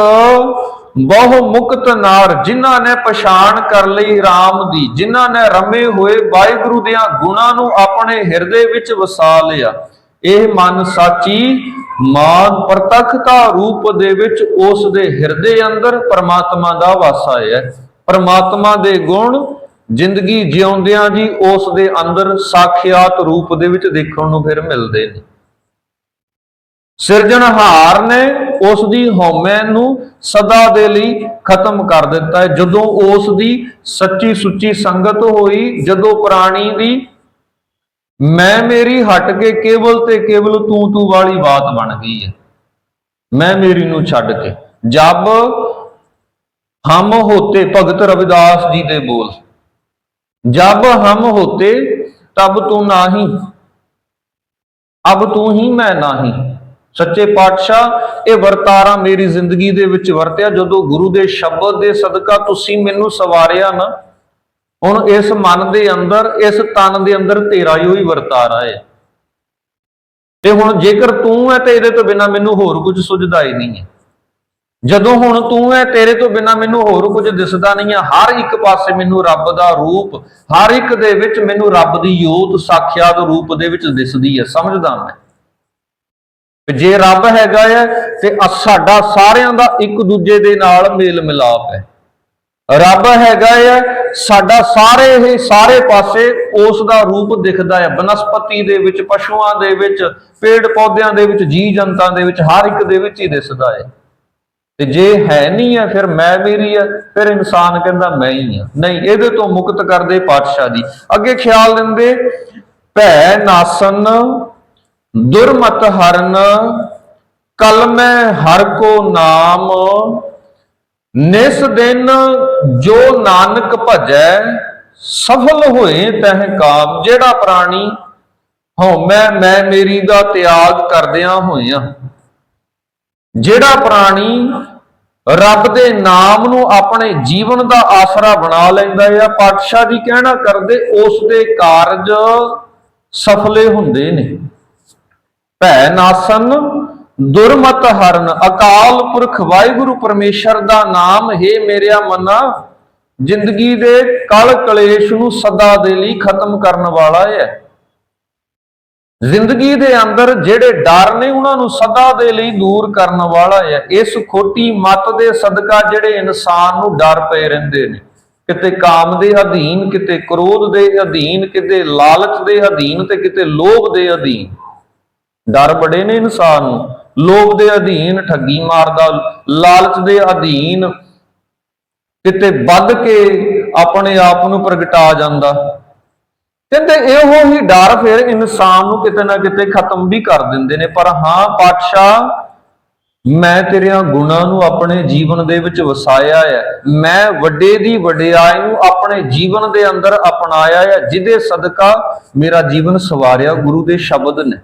ਬਹੁ ਮੁਕਤ ਨਾਰ, ਜਿਨ੍ਹਾਂ ਨੇ ਪਛਾਣ ਕਰ ਲਈ RAM ਦੀ, ਜਿਨ੍ਹਾਂ ਨੇ ਰਮੇ ਹੋਏ ਵਾਹਿਗੁਰੂ ਦੀਆਂ ਗੁਣਾਂ ਨੂੰ ਆਪਣੇ ਹਿਰਦੇ ਵਿੱਚ ਵਸਾ ਲਿਆ। ਇਹ ਮਨ ਸਾਚੀ, ਮਾਨ ਪ੍ਰਤੱਖਤਾ ਰੂਪ ਦੇ ਵਿੱਚ ਉਸ ਦੇ ਹਿਰਦੇ ਅੰਦਰ ਪਰਮਾਤਮਾ ਦਾ ਵਾਸਾ ਹੈ। ਪਰਮਾਤਮਾ ਦੇ ਗੁਣ, ਜ਼ਿੰਦਗੀ ਜਿਉਂਦਿਆਂ ਜੀ ਉਸ ਦੇ ਅੰਦਰ ਸਾਖਿਆਤ ਰੂਪ ਦੇ ਵਿੱਚ ਦੇਖਣ ਨੂੰ ਫਿਰ ਮਿਲਦੇ ਨੇ। ਸਿਰਜਣਹਾਰ ਨੇ ਉਸ ਦੀ ਹਉਮੈ ਨੂੰ ਸਦਾ ਦੇ ਲਈ ਖਤਮ ਕਰ ਦਿੱਤਾ ਹੈ। ਜਦੋਂ ਉਸ ਦੀ ਸੱਚੀ ਸੁੱਚੀ ਸੰਗਤ ਹੋਈ, ਜਦੋਂ ਪ੍ਰਾਣੀ ਦੀ ਮੈਂ ਮੇਰੀ ਹਟ ਕੇ ਕੇਵਲ ਤੇ ਕੇਵਲ ਤੂੰ ਤੂੰ ਵਾਲੀ ਬਾਤ ਬਣ ਗਈ ਹੈ। ਮੈਂ ਮੇਰੀ ਨੂੰ ਛੱਡ ਕੇ। ਜਬ ਹਮ ਹੋਤੇ ਭਗਤ ਰਵਿਦਾਸ ਜੀ ਦੇ ਬੋਲ। ਜਬ ਹਮ ਹੋਤੇ ਤਬ ਤੂੰ ਨਾਹੀ। ਅਬ ਤੂੰ ਹੀ ਮੈਂ ਨਾਹੀ। ਸੱਚੇ ਪਾਤਸ਼ਾਹ, ਇਹ ਵਰਤਾਰਾ ਮੇਰੀ ਜ਼ਿੰਦਗੀ ਦੇ ਵਿੱਚ ਵਰਤਿਆ, ਜਦੋਂ ਗੁਰੂ ਦੇ ਸ਼ਬਦ ਦੇ ਸਦਕਾ ਤੁਸੀਂ ਮੈਨੂੰ ਸਵਾਰਿਆ ਨਾ, ਹੁਣ ਇਸ ਮਨ ਦੇ ਅੰਦਰ, ਇਸ ਤਨ ਦੇ ਅੰਦਰ ਤੇਰਾ ਹੀ ਵਰਤਾਰਾ ਹੈ। ਤੇ ਹੁਣ ਜੇਕਰ ਤੂੰ ਹੈ ਤੇ ਇਹਦੇ ਤੋਂ ਬਿਨਾ ਮੈਨੂੰ ਹੋਰ ਕੁਝ ਸੁਝਦਾ ਹੀ ਨਹੀਂ ਹੈ। ਜਦੋਂ ਹੁਣ ਤੂੰ ਹੈ ਤੇਰੇ ਤੋਂ ਬਿਨਾ ਮੈਨੂੰ ਹੋਰ ਕੁਝ ਦਿਸਦਾ ਨਹੀਂ ਹੈ, ਹਰ ਇੱਕ ਪਾਸੇ ਮੈਨੂੰ ਰੱਬ ਦਾ ਰੂਪ, ਹਰ ਇੱਕ ਦੇ ਵਿੱਚ ਮੈਨੂੰ ਰੱਬ ਦੀ ਯੋਤ ਸਾਖਿਆਤ ਰੂਪ ਦੇ ਵਿੱਚ ਦਿਸਦੀ ਹੈ, ਸਮਝਦਾ ਮੈਂ। ਜੇ ਰੱਬ ਹੈਗਾ ਹੈ ਤੇ ਸਾਡਾ ਸਾਰਿਆਂ ਦਾ ਇੱਕ ਦੂਜੇ ਦੇ ਨਾਲ ਮੇਲ ਮਿਲਾਪ ਹੈ। ਰੱਬ ਹੈਗਾ ਹੈ ਸਾਡਾ ਸਾਰੇ ਹੀ ਸਾਰੇ ਪਾਸੇ ਉਸ ਦਾ ਰੂਪ ਦਿਖਦਾ ਹੈ ਬਨਸਪਤੀ ਦੇ ਵਿੱਚ, ਪਸ਼ੂਆਂ ਦੇ ਵਿੱਚ, ਪੇੜ ਪੌਦਿਆਂ ਦੇ ਵਿੱਚ ਜੀ ਜੰਤਾਂ ਦੇ ਵਿੱਚ, ਹਰ ਇੱਕ ਦੇ ਵਿੱਚ ਹੀ ਦਿਸਦਾ ਹੈ ਤੇ ਜੇ ਹੈ ਨਹੀਂ ਹੈ ਫਿਰ ਮੈਂ ਮੇਰੀ ਹੈ ਫਿਰ ਇਨਸਾਨ ਕਹਿੰਦਾ ਮੈਂ ਹੀ ਹਾਂ ਨਹੀਂ, ਇਹਦੇ ਤੋਂ ਮੁਕਤ ਕਰਦੇ ਪਾਤਸ਼ਾਹ ਜੀ। ਅੱਗੇ ਖਿਆਲ ਦਿੰਦੇ, ਭੈ ਨਾਸਨ ਦੁਰਮਤ ਹਰਨ ਕਲਮੈ ਹਰ ਕੋ ਨਾਮ, ਨਿਸ ਦਿਨ ਜੋ ਨਾਨਕ ਭਜੈ, ਸਫਲ ਹੋਏ ਤਹ ਕਾਮ, ਜਿਹੜਾ ਪ੍ਰਾਣੀ ਹਉਮੈ ਮੈਂ ਮੇਰੀ ਦਾ ਤਿਆਗ ਕਰਦਿਆਂ ਹੋਇਆ। ਜਿਹੜਾ ਪ੍ਰਾਣੀ ਰੱਬ ਦੇ ਨਾਮ ਨੂੰ ਆਪਣੇ ਜੀਵਨ ਦਾ ਆਸਰਾ ਬਣਾ ਲੈਂਦਾ ਹੈ ਪਾਤਸ਼ਾਹ ਜੀ ਕਹਿਣਾ ਕਰਦੇ, ਉਸ ਦੇ ਕਾਰਜ ਸਫਲੇ ਹੁੰਦੇ ਨੇ। ਭੈ ਨਾਸਨ ਦੁਰਮਤ ਹਰਨ, ਅਕਾਲ ਪੁਰਖ ਵਾਹਿਗੁਰੂ ਪਰਮੇਸ਼ਰ ਦਾ ਨਾਮ ਹੈ ਮੇਰਿਆ ਮਨਾ। ਜ਼ਿੰਦਗੀ ਦੇ ਕਲ ਕਲੇਸ਼ ਨੂੰ ਸਦਾ ਦੇ ਲਈ ਖਤਮ ਕਰਨ ਵਾਲਾ ਹੈ। ਜ਼ਿੰਦਗੀ ਦੇ ਅੰਦਰ ਜਿਹੜੇ ਡਰ ਨੇ, ਉਹਨਾਂ ਨੂੰ ਸਦਾ ਦੇ ਲਈ ਦੂਰ ਕਰਨ ਵਾਲਾ ਹੈ। ਇਸ ਖੋਟੀ ਮਤ ਦੇ ਸਦਕਾ ਜਿਹੜੇ ਇਨਸਾਨ ਨੂੰ ਡਰ ਪਏ ਰਹਿੰਦੇ ਨੇ, ਕਿਤੇ ਕਾਮ ਦੇ ਅਧੀਨ, ਕਿਤੇ ਕ੍ਰੋਧ ਦੇ ਅਧੀਨ, ਕਿਤੇ ਲਾਲਚ ਦੇ ਅਧੀਨ ਤੇ ਕਿਤੇ ਲੋਭ ਦੇ ਅਧੀਨ। ਡਰ ਬੜੇ ਨੇ ਇਨਸਾਨ ਨੂੰ। ਲੋਭ ਦੇ ਅਧੀਨ ਠੱਗੀ ਮਾਰਦਾ, ਲਾਲਚ ਦੇ ਅਧੀਨ ਕਿਤੇ ਵੱਧ ਕੇ ਆਪਣੇ ਆਪ ਨੂੰ ਪ੍ਰਗਟਾ ਜਾਂਦਾ। ਕਹਿੰਦੇ ਇਹੋ ਹੀ ਡਰ ਫਿਰ ਇਨਸਾਨ ਨੂੰ ਕਿਤੇ ਨਾ ਕਿਤੇ ਖਤਮ ਵੀ ਕਰ ਦਿੰਦੇ ਨੇ। ਪਰ ਹਾਂ, ਪਾਤਸ਼ਾਹ, ਮੈਂ ਤੇਰਿਆਂ ਗੁਣਾਂ ਨੂੰ ਆਪਣੇ ਜੀਵਨ ਦੇ ਵਿੱਚ ਵਸਾਇਆ ਹੈ ਮੈਂ ਵੱਡੇ ਦੀ ਵਡਿਆਈ ਨੂੰ ਆਪਣੇ ਜੀਵਨ ਦੇ ਅੰਦਰ ਅਪਣਾਇਆ ਹੈ ਜਿਹਦੇ ਸਦਕਾ ਮੇਰਾ ਜੀਵਨ ਸਵਾਰਿਆ ਗੁਰੂ ਦੇ ਸ਼ਬਦ ਨੇ।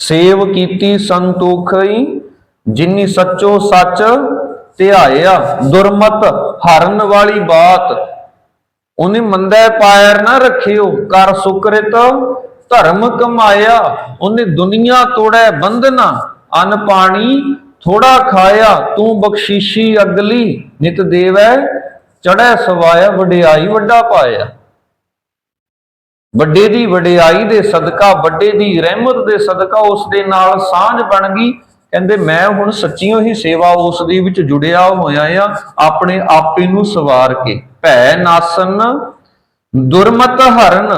ਸੇਵ ਕੀਤੀ ਸੰਤੋਖਈ ਜਿਨੀ ਸੱਚੋ ਸੱਚ ਧਿਆਇਆ, ਦੁਰਮਤ ਹਰਨ ਵਾਲੀ ਬਾਤ। ਉਹਨੇ ਮੰਦਾ ਪਾਇਰ ਨਾ ਰੱਖਿਓ, ਕਰ ਸੁਕਰਿਤ, ਧਰਮ ਕਮਾਇਆ। ਉਹਨੇ ਦੁਨੀਆ ਤੋੜੈ ਬੰਧਨਾ, ਅਨ ਪਾਣੀ ਥੋੜਾ ਖਾਇਆ, ਤੂੰ ਬਖਸ਼ੀਸ਼ੀ ਅਗਲੀ, ਨਿਤ ਦੇਵੈ ਚੜੈ ਸਵਾਇਆ, ਵਡਿਆਈ ਵੱਡਾ ਪਾਇਆ। ਵੱਡੇ ਦੀ ਵਡਿਆਈ ਦੇ ਸਦਕਾ, ਵੱਡੇ ਦੀ ਰਹਿਮਤ ਦੇ ਸਦਕਾ ਉਸ ਦੇ ਨਾਲ ਸਾਂਝ ਬਣ ਗਈ। ਕਹਿੰਦੇ, ਮੈਂ ਹੁਣ ਸੱਚੀਓ ਹੀ ਸੇਵਾ ਉਸ ਦੀ ਵਿੱਚ ਜੁੜਿਆ ਹੋਇਆ ਆ, ਆਪਣੇ ਆਪੇ ਨੂੰ ਸਵਾਰ ਕੇ। ਭੈ ਨਾਸਨ, ਦੁਰਮਤ ਹਰਨ,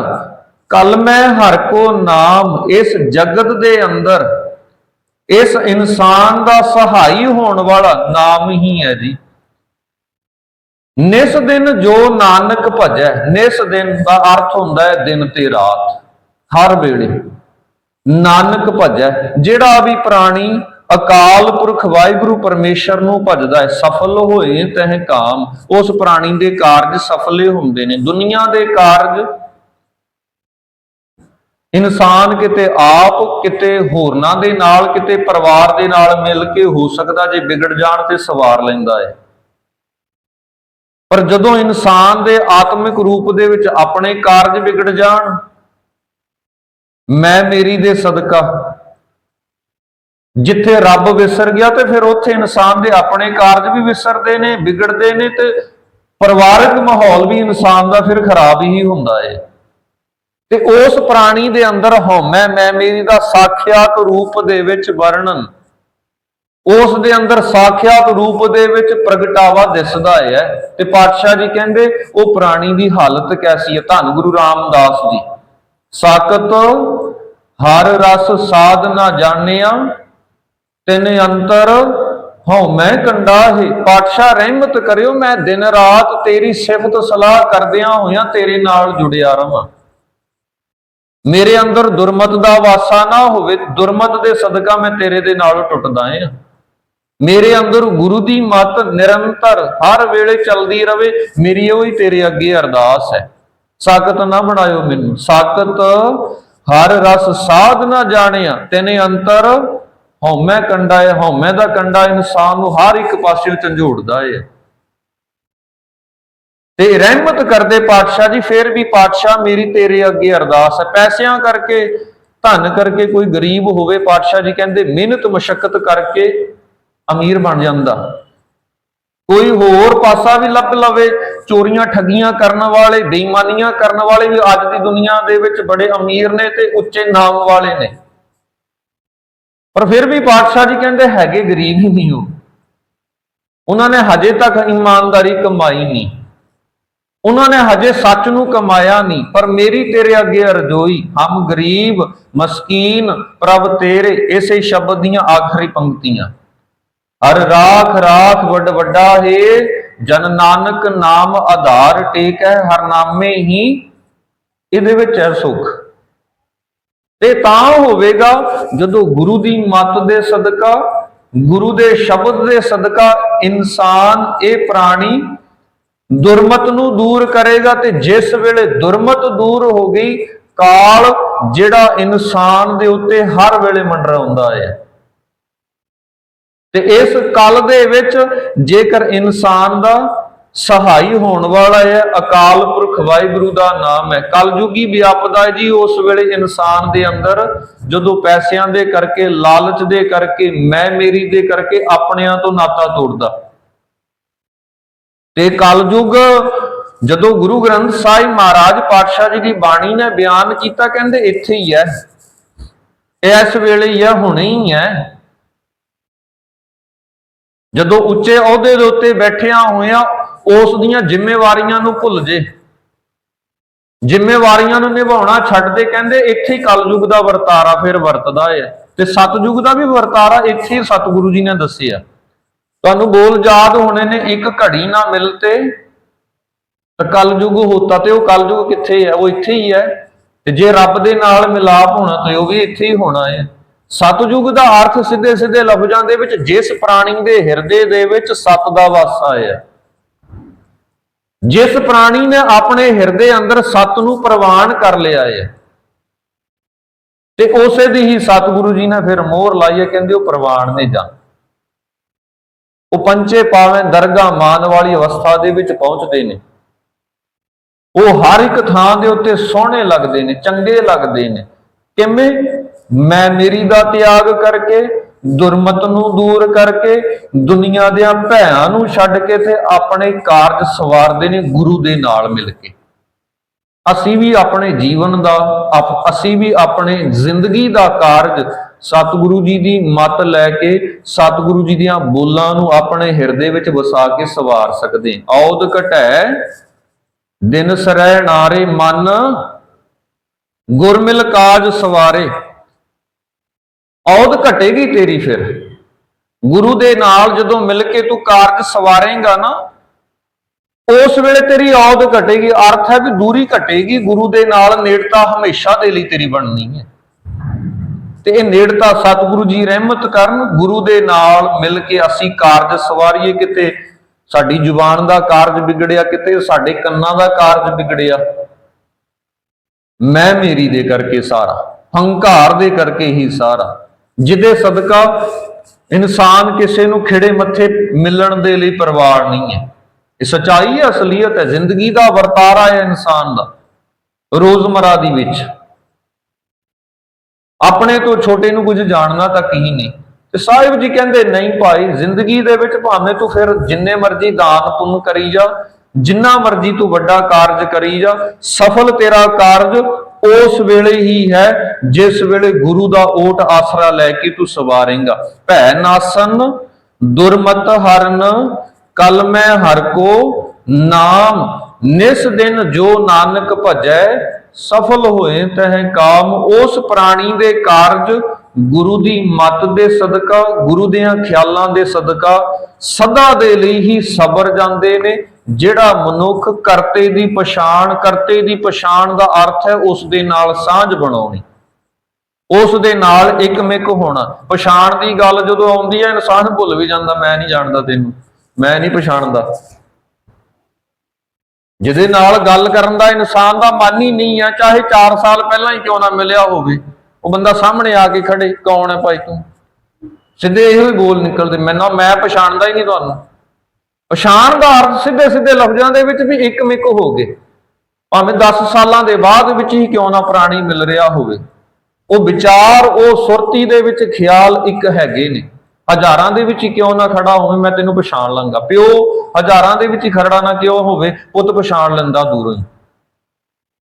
ਕਲ ਮੈਂ ਹਰ ਕੋ ਨਾਮ, ਇਸ ਜਗਤ ਦੇ ਅੰਦਰ, ਇਸ ਇਨਸਾਨ ਦਾ ਸਹਾਈ ਹੋਣ ਵਾਲਾ ਨਾਮ ਹੀ ਹੈ ਜੀ। ਨਿਸ ਦਿਨ ਜੋ ਨਾਨਕ ਭਜੈ, ਨਿਸ ਦਿਨ ਦਾ ਅਰਥ ਹੁੰਦਾ ਹੈ ਦਿਨ ਤੇ ਰਾਤ, ਹਰ ਵੇਲੇ। ਨਾਨਕ ਭਜੈ, ਜਿਹੜਾ ਵੀ ਪ੍ਰਾਣੀ ਅਕਾਲ ਪੁਰਖ ਵਾਹਿਗੁਰੂ ਪਰਮੇਸ਼ਰ ਨੂੰ ਭਜਦਾ ਹੈ, ਸਫਲ ਹੋਏ ਤਹਿ ਕਾਮ, ਉਸ ਪ੍ਰਾਣੀ ਦੇ ਕਾਰਜ ਸਫਲੇ ਹੁੰਦੇ ਨੇ। ਦੁਨੀਆ ਦੇ ਕਾਰਜ ਇਨਸਾਨ ਕਿਤੇ ਆਪ, ਕਿਤੇ ਹੋਰਨਾਂ ਦੇ ਨਾਲ, ਕਿਤੇ ਪਰਿਵਾਰ ਦੇ ਨਾਲ ਮਿਲ ਕੇ ਹੋ ਸਕਦਾ, ਜੇ ਵਿਗੜ ਜਾਣ ਤੇ ਸਵਾਰ ਲੈਂਦਾ ਹੈ। ਪਰ ਜਦੋਂ ਇਨਸਾਨ ਦੇ ਆਤਮਿਕ ਰੂਪ ਦੇ ਵਿੱਚ ਆਪਣੇ ਕਾਰਜ ਵਿਗੜ ਜਾਣ, ਮੈਂ ਮੇਰੀ ਦੇ ਸਦਕਾ। ਜਿੱਥੇ ਰੱਬ ਵਿਸਰ ਗਿਆ ਤੇ ਫਿਰ ਉੱਥੇ ਇਨਸਾਨ ਦੇ ਆਪਣੇ ਕਾਰਜ ਵੀ ਵਿਸਰਦੇ ਨੇ, ਵਿਗੜਦੇ ਨੇ ਤੇ ਪਰਿਵਾਰਕ ਮਾਹੌਲ ਵੀ ਇਨਸਾਨ ਦਾ ਫਿਰ ਖਰਾਬ ਹੀ ਹੁੰਦਾ ਹੈ ਤੇ ਉਸ ਪ੍ਰਾਣੀ ਦੇ ਅੰਦਰ ਹਉਮੈ, ਮੈਂ ਮੇਰੀ ਦਾ ਸਾਖਿਆਤ ਰੂਪ ਦੇ ਵਿੱਚ ਵਰਣਨ ਉਸ ਦੇ ਅੰਦਰ ਸਾਖਿਆਤ ਰੂਪ ਦੇ ਵਿੱਚ ਪ੍ਰਗਟਾਵਾ ਦਿਸਦਾ ਹੈ ਤੇ ਪਾਤਸ਼ਾਹ ਜੀ ਕਹਿੰਦੇ, ਉਹ ਪ੍ਰਾਣੀ ਦੀ ਹਾਲਤ ਕੈਸੀ ਹੈ? ਧੰਨ ਗੁਰੂ ਰਾਮਦਾਸ ਜੀ। ਸਾਕਤ ਹਰ ਰਸ ਸਾਧ ਨਾ ਜਾਣਿਆ, ਤਿੰਨ ਅੰਤਰ, ਹਉ ਮੈਂ ਕੰਡਾ ਹੈ ਪਾਤਸ਼ਾਹ ਰਹਿਮਤ ਕਰਿਓ, ਮੈਂ ਦਿਨ ਰਾਤ ਤੇਰੀ ਸਿਫਤ ਸਲਾਹ ਕਰਦਿਆਂ ਹੋਇਆਂ ਤੇਰੇ ਨਾਲ ਜੁੜਿਆ ਰਵਾਂ। ਮੇਰੇ ਅੰਦਰ ਦੁਰਮਤ ਦਾ ਵਾਸਾ ਨਾ ਹੋਵੇ, ਦੁਰਮਤ ਦੇ ਸਦਕਾ ਮੈਂ ਤੇਰੇ ਦੇ ਨਾਲ ਟੁੱਟਦਾ ਆਂ ਮੇਰੇ ਅੰਦਰ ਗੁਰੂ ਦੀ ਮਤ ਨਿਰੰਤਰ ਹਰ ਵੇਲੇ ਚੱਲਦੀ ਰਵੇ, ਮੇਰੀ ਉਹ ਹੀ ਤੇਰੇ ਅੱਗੇ ਅਰਦਾਸ ਹੈ। ਸਾਖਤ ਨਾ ਬਣਾਇਓ ਮੈਨੂੰ। ਸਾਖਤ ਹਰ ਰਸ ਸਾਧ ਨਾ ਜਾਣਿਆ, ਤੈਨੇ ਅੰਤਰ ਹਉਮੈ ਕੰਡਾ ਹੈ, ਹਉਮੈ ਦਾ ਕੰਡਾ ਇਨਸਾਨ ਨੂੰ ਹਰ ਇੱਕ ਪਾਸੇ ਝੰਜੋੜਦਾ ਹੈ। ਤੇ ਰਹਿਮਤ ਕਰਦੇ ਪਾਤਸ਼ਾਹ ਜੀ, ਫਿਰ ਵੀ ਪਾਤਸ਼ਾਹ ਮੇਰੀ ਤੇਰੇ ਅੱਗੇ ਅਰਦਾਸ ਹੈ। ਪੈਸਿਆਂ ਕਰਕੇ, ਧਨ ਕਰਕੇ ਕੋਈ ਗਰੀਬ ਹੋਵੇ, ਪਾਤਸ਼ਾਹ ਜੀ ਕਹਿੰਦੇ, ਮਿਹਨਤ, ਮਸ਼ੱਕਤ ਕਰਕੇ ਅਮੀਰ ਬਣ ਜਾਂਦਾ। ਕੋਈ ਹੋਰ ਪਾਸਾ ਵੀ ਲੱਭ ਲਵੇ, ਚੋਰੀਆਂ ਠੱਗੀਆਂ ਕਰਨ ਵਾਲੇ, ਬੇਈਮਾਨੀਆਂ ਕਰਨ ਵਾਲੇ ਵੀ ਅੱਜ ਦੀ ਦੁਨੀਆ ਦੇ ਵਿੱਚ ਬੜੇ ਅਮੀਰ ਨੇ ਤੇ ਉੱਚੇ ਨਾਮ ਵਾਲੇ ਨੇ। ਪਰ ਫਿਰ ਵੀ ਪਾਤਸ਼ਾਹ ਜੀ ਕਹਿੰਦੇ ਹੈਗੇ ਗਰੀਬ ਹੀ ਨਹੀਂ ਉਹ। ਉਹਨਾਂ ਨੇ ਹਜੇ ਤੱਕ ਇਮਾਨਦਾਰੀ ਕਮਾਈ ਨਹੀਂ। ਉਹਨਾਂ ਨੇ ਹਜੇ ਸੱਚ ਨੂੰ ਕਮਾਇਆ ਨਹੀਂ, ਪਰ ਮੇਰੀ ਤੇਰੇ ਅੱਗੇ ਅਰਜ਼ੋਈ, ਹਮ ਗਰੀਬ, ਮਸਕੀਨ, ਪ੍ਰਭ ਤੇਰੇ, ਇਸੇ ਸ਼ਬਦ ਦੀਆਂ ਆਖਰੀ ਪੰਕਤੀਆਂ। ਹਰ ਰਾਖ ਰਾਖ ਵੱਡ ਵੱਡਾ ਹੈ, ਜਨ ਨਾਨਕ ਨਾਮ ਆਧਾਰ ਟੇਕ ਹੈ ਹਰ ਨਾਮੇ ਹੀ ਇਹਦੇ ਵਿੱਚ ਹੈ ਸੁਖ। ਤੇ ਤਾਂ ਹੋਵੇਗਾ ਜਦੋਂ ਗੁਰੂ ਦੀ ਮੱਤ ਦੇ ਸਦਕਾ, ਗੁਰੂ ਦੇ ਸ਼ਬਦ ਦੇ ਸਦਕਾ ਇਨਸਾਨ ਇਹ ਪ੍ਰਾਣੀ ਦੁਰਮਤ ਨੂੰ ਦੂਰ ਕਰੇਗਾ ਤੇ ਜਿਸ ਵੇਲੇ ਦੁਰਮਤ ਦੂਰ ਹੋ ਗਈ, ਕਾਲ ਜਿਹੜਾ ਇਨਸਾਨ ਦੇ ਉੱਤੇ ਹਰ ਵੇਲੇ ਮੰਡਰਾਉਂਦਾ ਹੈ। ਤੇ ਇਸ ਕਲ ਦੇ ਵਿੱਚ ਜੇਕਰ ਇਨਸਾਨ ਦਾ ਸਹਾਈ ਹੋਣ ਵਾਲਾ ਹੈ, ਅਕਾਲ ਪੁਰਖ ਵਾਹਿਗੁਰੂ ਦਾ ਨਾਮ ਹੈ। ਕਲਯੁਗੀ ਵਿਆਪਦਾ ਹੈ ਜੀ, ਉਸ ਵੇਲੇ ਇਨਸਾਨ ਦੇ ਅੰਦਰ ਜਦੋਂ ਪੈਸਿਆਂ ਦੇ ਕਰਕੇ, ਲਾਲਚ ਦੇ ਕਰਕੇ, ਮੈਂ ਮੇਰੀ ਦੇ ਕਰਕੇ ਆਪਣਿਆਂ ਤੋਂ ਨਾਤਾ ਤੋੜਦਾ। ਤੇ ਕਲਯੁਗ ਜਦੋਂ ਗੁਰੂ ਗ੍ਰੰਥ ਸਾਹਿਬ ਮਹਾਰਾਜ ਪਾਤਸ਼ਾਹ ਜੀ ਦੀ ਬਾਣੀ ਨੇ ਬਿਆਨ ਕੀਤਾ, ਕਹਿੰਦੇ ਇੱਥੇ ਹੀ ਹੈ। ਇਸ ਵੇਲੇ ਹੀ ਹੈ, ਹੁਣੇ ਹੀ ਹੈ। ਜਦੋਂ ਉੱਚੇ ਅਹੁਦੇ ਦੇ ਉੱਤੇ ਬੈਠਿਆ ਹੋਇਆ ਉਸ ਦੀਆਂ ਜ਼ਿੰਮੇਵਾਰੀਆਂ ਨੂੰ ਭੁੱਲ ਜੇ। ਜ਼ਿੰਮੇਵਾਰੀਆਂ ਨੂੰ ਨਿਭਾਉਣਾ ਛੱਡ ਦੇ, ਕਹਿੰਦੇ, ਇੱਥੇ ਹੀ ਕਲਯੁਗ ਦਾ ਵਰਤਾਰਾ ਫਿਰ ਵਰਤਦਾ ਹੈ। ਤੇ ਸਤਜੁਗ ਦਾ ਵੀ ਵਰਤਾਰਾ ਇੱਥੇ ਹੀ ਸਤਿਗੁਰੂ ਜੀ ਨੇ ਦੱਸਿਆ। ਤੁਹਾਨੂੰ ਬੋਲ ਯਾਦ ਹੋਣੇ ਨੇ, ਇੱਕ ਘੜੀ ਨਾ ਮਿਲਤੇ ਤਾਂ ਕਲਯੁਗ ਹੋਤਾ ਤੇ ਉਹ ਕਲਯੁਗ ਕਿੱਥੇ ਹੈ? ਉਹ ਇੱਥੇ ਹੀ ਹੈ। ਤੇ ਜੇ ਰੱਬ ਦੇ ਨਾਲ ਮਿਲਾਪ ਹੋਣਾ ਤੇ ਉਹ ਵੀ ਇੱਥੇ ਹੀ ਹੋਣਾ ਹੈ। ਸਤਜੁਗ ਦਾ ਅਰਥ ਸਿੱਧੇ ਸਿੱਧੇ ਲਫ਼ਜ਼ਾਂ ਦੇ ਵਿੱਚ ਜਿਸ ਪ੍ਰਾਣੀ ਦੇ ਹਿਰਦੇ ਦੇ ਵਿੱਚ ਸਤ ਦਾ ਵਾਸਾ ਹੈ ਜਿਸ ਪ੍ਰਾਣੀ ਨੇ ਆਪਣੇ ਹਿਰਦੇ ਅੰਦਰ ਸਤ ਨੂੰ ਪ੍ਰਵਾਨ ਕਰ ਲਿਆ ਹੈ ਤੇ ਉਸੇ ਦੀ ਹੀ ਸਤਿਗੁਰੂ ਜੀ ਨੇ ਫਿਰ ਮੋਹਰ ਲਾਈ ਹੈ, ਕਹਿੰਦੇ ਉਹ ਪ੍ਰਵਾਨ ਨੇ ਜਾਂ ਉਹ ਪੰਚੇ ਪਾਵੇਂ ਦਰਗਾ ਮਾਨ ਵਾਲੀ ਅਵਸਥਾ ਦੇ ਵਿੱਚ ਪਹੁੰਚਦੇ ਨੇ। ਉਹ ਹਰ ਇੱਕ ਥਾਂ ਦੇ ਉੱਤੇ ਸੋਹਣੇ ਲੱਗਦੇ ਨੇ, ਚੰਗੇ ਲੱਗਦੇ ਨੇ। ਕਿਵੇਂ? ਮੈਂ ਮੇਰੀ ਦਾ ਤਿਆਗ ਕਰਕੇ, ਦੁਰਮਤ ਨੂੰ ਦੂਰ ਕਰਕੇ, ਦੁਨੀਆ ਦੇ ਭੈਆਂ ਨੂੰ ਛੱਡ ਕੇ ਤੇ ਆਪਣੇ ਕਾਰਜ ਸਵਾਰਦੇ ਨੇ ਗੁਰੂ ਦੇ ਨਾਲ ਮਿਲ ਕੇ। ਅਸੀਂ ਵੀ ਆਪਣੇ ਜੀਵਨ ਦਾ ਅਸੀਂ ਵੀ ਆਪਣੇ ਜ਼ਿੰਦਗੀ ਦਾ ਕਾਰਜ ਸਤਿਗੁਰੂ ਜੀ ਦੀ ਮੱਤ ਲੈ ਕੇ, ਸਤਿਗੁਰੂ ਜੀ ਦੀਆਂ ਬੋਲਾਂ ਨੂੰ ਆਪਣੇ ਹਿਰਦੇ ਵਿੱਚ ਵਸਾ ਕੇ ਸਵਾਰ ਸਕਦੇ ਔਦ ਘਟੈ, ਦਿਨ ਸਰੈ ਨਾਰੇ ਮਨ, ਗੁਰਮਿਲ ਕਾਜ ਸਵਾਰੇ। ਔਦ ਘਟੇਗੀ ਤੇਰੀ ਫਿਰ। ਗੁਰੂ ਦੇ ਨਾਲ ਜਦੋਂ ਮਿਲ ਕੇ ਤੂੰ ਕਾਰਜ ਸਵਾਰੇਂਗਾ ਨਾ, ਉਸ ਵੇਲੇ ਤੇਰੀ ਔਦ ਘਟੇਗੀ। ਅਰਥ ਹੈ ਵੀ ਦੂਰੀ ਘਟੇਗੀ। ਗੁਰੂ ਦੇ ਨਾਲ ਨੇੜਤਾ ਹਮੇਸ਼ਾ ਦੇ ਲਈ ਤੇਰੀ ਬਣਨੀ ਹੈ। ਤੇ ਇਹ ਨੇੜਤਾ ਸਤਿਗੁਰੂ ਜੀ ਰਹਿਮਤ ਕਰਨ। ਗੁਰੂ ਦੇ ਨਾਲ ਮਿਲ ਕੇ ਅਸੀਂ ਕਾਰਜ ਸਵਾਰੀਏ। ਕਿਤੇ ਸਾਡੀ ਜ਼ੁਬਾਨ ਦਾ ਕਾਰਜ ਵਿਗੜਿਆ, ਕਿਤੇ ਸਾਡੇ ਕੰਨਾਂ ਦਾ ਕਾਰਜ ਵਿਗੜਿਆ। ਮੈਂ ਮੇਰੀ ਦੇ ਕਰਕੇ ਸਾਰਾ, ਹੰਕਾਰ ਦੇ ਕਰਕੇ ਹੀ ਸਾਰਾ। ਜਿਹਦੇ ਸਦਕਾ ਇਨਸਾਨ ਕਿਸੇ ਨੂੰ ਖਿੜੇ ਮੱਥੇ ਮਿਲਣ ਦੇ ਲਈ ਪਰਵਾਰ ਨਹੀਂ ਹੈ। ਇਹ ਸਚਾਈ ਹੈ, ਅਸਲੀਅਤ ਹੈ, ਜ਼ਿੰਦਗੀ ਦਾ ਵਰਤਾਰਾ ਹੈ ਇਨਸਾਨ ਦਾ, ਰੋਜ਼ਮਰਾ ਦੀ ਵਿੱਚ। ਆਪਣੇ ਤੋਂ ਛੋਟੇ ਨੂੰ ਕੁਝ ਜਾਣਨਾ ਤਾਂ ਕੀ ਨਹੀਂ। ਤੇ ਸਾਹਿਬ ਜੀ ਕਹਿੰਦੇ, ਨਹੀਂ ਭਾਈ, ਜ਼ਿੰਦਗੀ ਦੇ ਵਿੱਚ ਭਾਵੇਂ ਤੂੰ ਫਿਰ ਜਿੰਨੇ ਮਰਜ਼ੀ ਦਾਨ ਪੁੰਨ ਕਰੀ ਜਾ, ਜਿੰਨਾ ਮਰਜ਼ੀ ਤੂੰ ਵੱਡਾ ਕਾਰਜ ਕਰੀ ਜਾ, ਸਫਲ ਤੇਰਾ ਕਾਰਜ ਉਸ ਵੇਲੇ ਹੀ ਹੈ, ਜਿਸ ਵੇਲੇ ਗੁਰੂ ਦਾ ਓਟ ਆਸਰਾ ਲੈ ਕੇ ਤੂੰ ਸਵਾਰੇਂਗਾ। ਭੈ ਨਾਸਨ, ਦੁਰਮਤ ਹਰਨ, ਕਲ ਮੈਂ ਹਰ ਕੋ, ਨਾਮ, ਨਿਸ ਦਿਨ ਜੋ ਨਾਨਕ ਭਜੈ, ਸਫਲ ਹੋਏ ਤਹਿ ਕਾਮ। ਉਸ ਪ੍ਰਾਣੀ ਦੇ ਕਾਰਜ, ਗੁਰੂ ਦੀ ਮਤ ਦੇ ਸਦਕਾ, ਗੁਰੂ ਦੇਆਂ ਖਿਆਲਾਂ ਦੇ ਸਦਕਾ, ਸਦਾ ਦੇ ਲਈ ਹੀ ਸਬਰ ਜਾਂਦੇ ਨੇ। ਜਿਹੜਾ ਮਨੁੱਖ ਕਰਤੇ ਦੀ ਪਛਾਣ, ਕਰਤੇ ਦੀ ਪਛਾਣ ਦਾ ਅਰਥ ਹੈ, ਉਸ ਦੇ ਨਾਲ ਸਾਂਝ ਬਣਾਉਣੀ। ਉਸ ਦੇ ਨਾਲ ਇੱਕਮਿਕ ਹੋਣਾ। ਪਛਾਣ ਦੀ ਗੱਲ ਜਦੋਂ ਆਉਂਦੀ ਹੈ, ਇਨਸਾਨ ਭੁੱਲ ਵੀ ਜਾਂਦਾ, ਮੈਂ ਨਹੀਂ ਜਾਣਦਾ ਤੈਨੂੰ, ਮੈਂ ਨਹੀਂ ਪਛਾਣਦਾ। ਜਿਹਦੇ ਨਾਲ ਗੱਲ ਕਰਨ ਦਾ ਇਨਸਾਨ ਦਾ ਮਨ ਹੀ ਨਹੀਂ ਆ ਚਾਹੇ 4 ਸਾਲ ਪਹਿਲਾਂ ਹੀ ਕਿਉਂ ਨਾ ਮਿਲਿਆ ਹੋਵੇ, ਉਹ ਬੰਦਾ ਸਾਹਮਣੇ ਆ ਕੇ ਖੜੇ, ਕੌਣ ਹੈ ਭਾਈ ਤੂੰ? ਸਿੱਧੇ ਇਹੋ ਹੀ ਬੋਲ ਨਿਕਲਦੇ ਮੈਨੂੰ ਮੈਂ ਪਛਾਣਦਾ ਹੀ ਨਹੀਂ ਤੁਹਾਨੂੰ। ਪਛਾਣ ਦਾ ਅਰਥ ਸਿੱਧੇ ਸਿੱਧੇ ਲਫ਼ਜ਼ਾਂ ਦੇ ਵਿੱਚ ਵੀ ਇੱਕਮਿਕ ਹੋ ਗਏ। ਭਾਵੇਂ 10 ਸਾਲਾਂ ਦੇ ਬਾਅਦ ਵਿੱਚ ਹੀ ਕਿਉਂ ਨਾ ਪ੍ਰਾਣੀ ਮਿਲ ਰਿਹਾ ਹੋਵੇ। ਉਹ ਵਿਚਾਰ, ਉਹ ਸੁਰਤੀ ਦੇ ਵਿੱਚ ਖਿਆਲ ਇੱਕ ਹੈਗੇ ਨੇ। ਹਜ਼ਾਰਾਂ ਦੇ ਵਿੱਚ ਹੀ ਕਿਉਂ ਨਾ ਖੜਾ ਹੋਵੇ, ਮੈਂ ਤੈਨੂੰ ਪਛਾਣ ਲਾਂਗਾ। ਪਿਓ, ਹਜ਼ਾਰਾਂ ਦੇ ਵਿੱਚ ਹੀ ਖੜਾ ਨਾ ਕਿਉਂ ਹੋਵੇ, ਪੁੱਤ ਪਛਾਣ ਲੈਂਦਾ ਦੂਰੋਂ ਹੀ।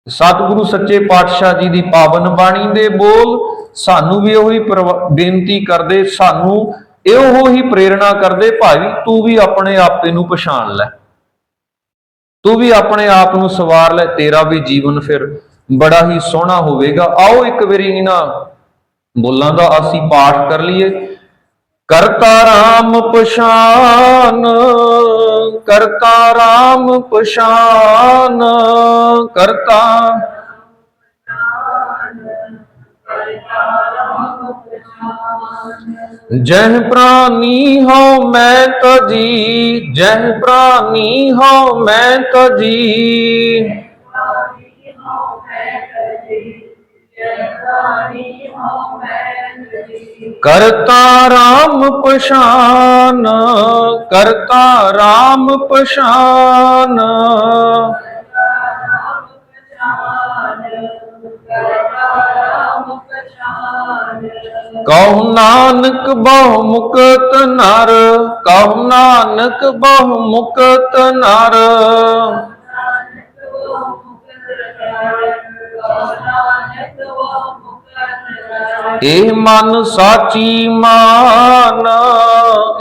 ਸਤਿਗੁਰੂ ਸੱਚੇ ਪਾਤਸ਼ਾਹ ਜੀ ਦੀ ਪਾਵਨ ਬਾਣੀ ਦੇ ਬੋਲ ਸਾਨੂੰ ਵੀ ਉਹੀ ਪ੍ਰਵਾ- ਬੇਨਤੀ ਕਰਦੇ, ਸਾਨੂੰ ਇਹੋ ਹੀ ਪ੍ਰੇਰਣਾ ਕਰਦੇ, ਭਾਈ, ਤੂੰ ਵੀ ਆਪਣੇ ਆਪੇ ਨੂੰ ਪਛਾਣ ਲੈ। ਤੂੰ ਵੀ ਆਪਣੇ ਆਪ ਨੂੰ ਸਵਾਰ ਲੈ, ਤੇਰਾ ਵੀ ਜੀਵਨ ਫਿਰ ਬੜਾ ਹੀ ਸੋਹਣਾ ਹੋਵੇਗਾ। ਆਓ ਇੱਕ ਵਾਰੀ ਇਹਨਾਂ ਬੋਲਾਂ ਦਾ ਅਸੀਂ ਪਾਠ ਕਰ ਲਈਏ। ਕਰਤਾ ਰਾਮ ਪਛਾਨ, ਕਰਤਾ ਰਾਮ ਪਛਾਨ, ਕਰਤਾ ਜਹ ਪ੍ਰਾਨੀ ਹੋ ਮੈਂ ਤਜੀ ਜਹ ਪ੍ਰਾਨੀ ਹੋ ਮੈਂ ਤਜੀ ਕਰਤਾ ਰਾਮ ਪਛਾਨ, ਕਰਤਾ ਰਾਮ ਪਛਾਨ। ਕਹੂ ਨਾਨਕ ਬਹੁ ਮੁਕਤ ਨਰ, ਕਹੂ ਨਾਨਕ ਬਹੁ ਮੁਕਤ ਨਰ। ਇਹ ਮਨ ਸਾਚੀ ਮਾਨ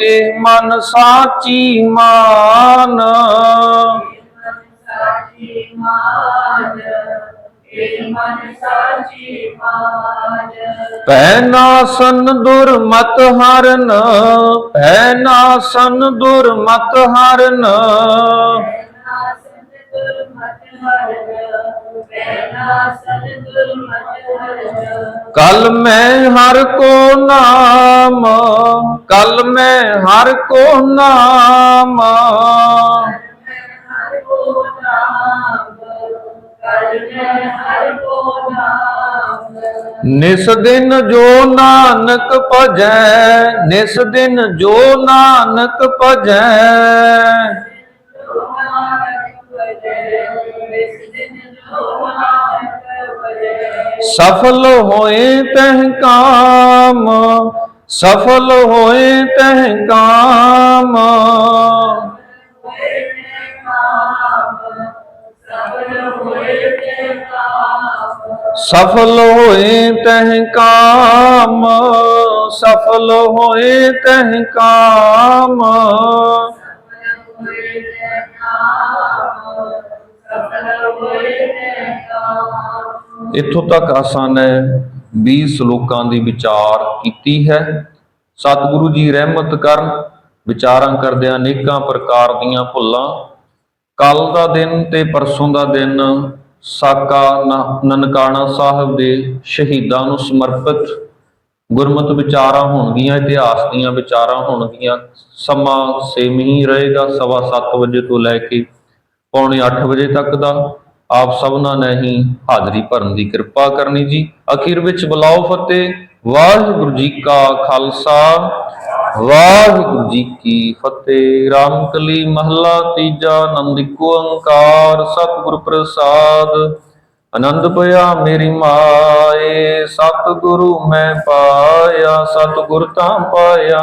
ਇਹ ਮਨ ਸਾਚੀ ਮਾਨ। ਪੈ ਨਾਸਨ ਦੁਰਮਤ ਹਰਨ ਪੈ ਨਾਸਨ ਦੁਰਮਤ ਹਰਨ। ਕਲ ਮੈਂ ਹਰ ਕੋ ਨਾਮ ਕਲ ਮੈਂ ਹਰ ਕੋ ਨਾਮ। ਨਿਸ ਦਿਨ ਜੋ ਨਾਨਕ ਭਜੈ, ਨਿਸ ਦਿਨ ਜੋ ਨਾਨਕ ਭਜੈ। ਸਫਲ ਹੋਏ ਤਹ ਕਾਮ, ਸਫਲ ਹੋਏ ਤਹ ਕਾਮ। ਸਫਲ ਹੋਏ ਸਫਲ ਤਹ ਕਾਮ, ਸਫਲ ਹੋਏ ਤਹ ਕਾਮ। ਇੱਥੋਂ ਤੱਕ ਆਸਾਂ ਨੇ 20 ਸ਼ਲੋਕਾਂ ਦੀ ਵਿਚਾਰ ਕੀਤੀ ਹੈ। ਸਤਿਗੁਰੂ ਜੀ ਰਹਿਮਤ ਕਰਨ, ਵਿਚਾਰਾਂ ਕਰਦਿਆਂ ਅਨੇਕਾਂ ਪ੍ਰਕਾਰ ਦੀਆਂ ਭੁੱਲਾਂ। ਕੱਲ ਦਾ ਦਿਨ ਤੇ ਪਰਸੋਂ ਦਾ ਦਿਨ ਸਾਕਾ ਨਨਕਾਣਾ ਸਾਹਿਬ ਦੇ ਸ਼ਹੀਦਾਂ ਨੂੰ ਸਮਰਪਿਤ ਗੁਰਮਤ ਵਿਚਾਰਾਂ ਹੋਣਗੀਆਂ, ਇਤਿਹਾਸ ਦੀਆਂ ਵਿਚਾਰਾਂ ਹੋਣਗੀਆਂ। ਸਮਾਂ ਸੇਮ ਹੀ ਰਹੇਗਾ, ਸਵਾ ਸੱਤ ਵਜੇ ਤੋਂ ਲੈ ਕੇ ਪੌਣੇ 8 ਵਜੇ ਤੱਕ ਦਾ। ਆਪ ਸਭਨਾਂ ਨੇ ਹੀ ਹਾਜ਼ਰੀ ਭਰਨ ਦੀ ਕਿਰਪਾ ਕਰਨੀ ਜੀ। ਅਖੀਰ ਵਿੱਚ ਬੁਲਾਓ ਫਤਿਹ। ਵਾਹਿਗੁਰੂ ਜੀ ਕਾ ਖਾਲਸਾ। ਵਾਹਿਗੁਰੂ ਜੀ ਕੀ ਫਤਿਹ। ਰਾਮਕਲੀ ਮਹੱਲਾ ਤੀਜਾ, ਆਨੰਦ ਓੰਕਾਰ ਸਤਿਗੁਰ ਪ੍ਰਸਾਦ। ਆਨੰਦ ਪਿਆ ਮੇਰੀ ਮਾਏ, ਸਤਿਗੁਰੂ ਮੈਂ ਪਾਇਆ, ਸਤਿਗੁਰ ਤਾਂ ਪਾਇਆ।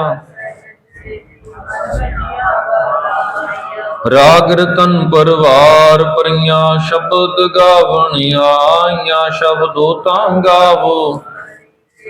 ਰਾਗ ਰਤਨ ਪਰਵਾਰ ਪਰੀਆਂ, ਸ਼ਬਦ ਗਾਵਣ ਆਈਆਂ, ਸ਼ਬਦੋ ਤਾਂ ਗਾਵੋ।